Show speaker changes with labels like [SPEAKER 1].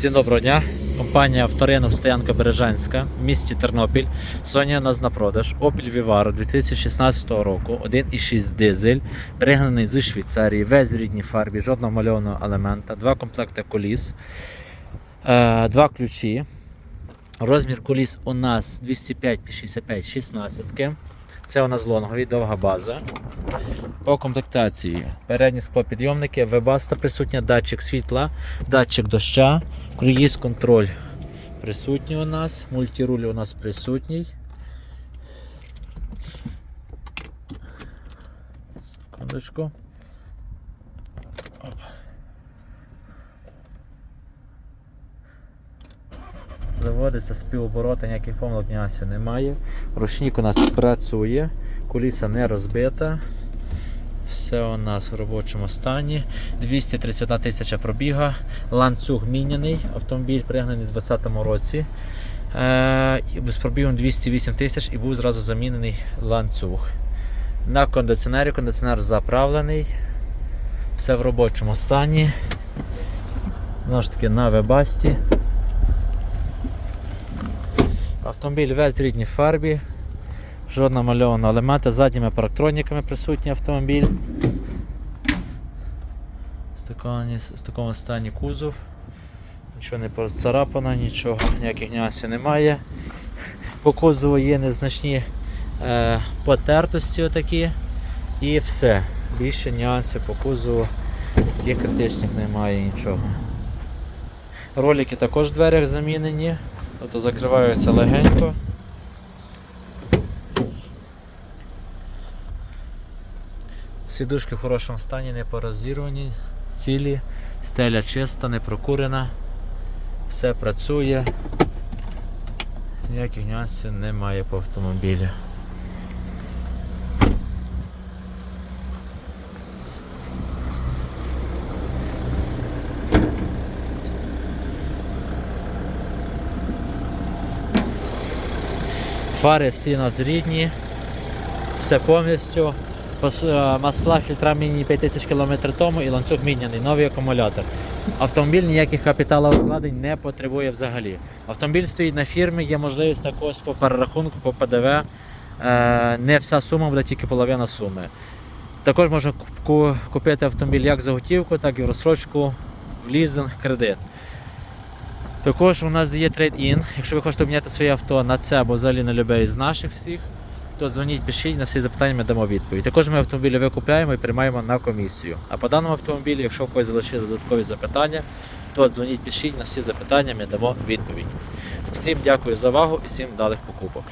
[SPEAKER 1] Всім доброго дня. Компанія Авторинок Стоянка Бережанська в місті Тернопіль. Сьогодні у нас на продаж Opel Vivaro 2016 року, 1,6 дизель, пригнаний з Швейцарії, весь в рідній фарбі, жодного мальованого елемента, два комплекти коліс, е, два ключі. Розмір коліс у нас 205 65 16 Це у нас лонговий, довга база. По комплектації передні склопідйомники, вебаста присутня, датчик світла, датчик доща, круїз контроль присутній у нас, мультируль у нас присутній. Секундочку. Заводиться співоборота, ніяких помилок немає. Ручник у нас працює, куліса не розбита. Все у нас в робочому стані. 230 тисяча пробіга. Ланцюг міняний. Автомобіль пригнаний у 2020 році. Е, з пробігом 208 тисяч і був зразу замінений ланцюг. На кондиціонері кондиціонер заправлений. Все в робочому стані. Знову ж таки на вебасті. Автомобіль весь в рідній фарбі. Жодна мальована елемента, задніми парктроніками присутній автомобіль. З такого, такому стані кузов. Нічого не поцарапано, нічого, ніяких нюансів немає. По кузову є незначні е, потертості отакі і все. Більше нюансів по кузову, таких критичних немає нічого. Ролики також в дверях замінені, тобто закриваються легенько. Сідушки в хорошому стані, не порозірвані, цілі, стеля чиста, не прокурена, все працює, ніяких нюансів немає по автомобілі. Фари всі у нас рідні, все повністю. Е, Масла фільтра міні 5000 км тому і ланцюг міняний, новий акумулятор. Автомобіль ніяких капіталовкладень не потребує взагалі. Автомобіль стоїть на фірмі, є можливість також по перерахунку, по ПДВ. Е, Не вся сума буде тільки половина суми. Також можна купити автомобіль як за готівку, так і в розстрочку, в лізинг, кредит. Також у нас є трейд-ін. Якщо ви хочете обміняти своє авто на це або взагалі на любе із наших всіх, то дзвоніть, пишіть, на всі запитання ми дамо відповідь. Також ми автомобілі викупляємо і приймаємо на комісію. А по даному автомобілі, якщо у когось залишилися додаткові запитання, то дзвоніть, пишіть, на всі запитання ми дамо відповідь. Всім дякую за увагу і всім вдалих покупок.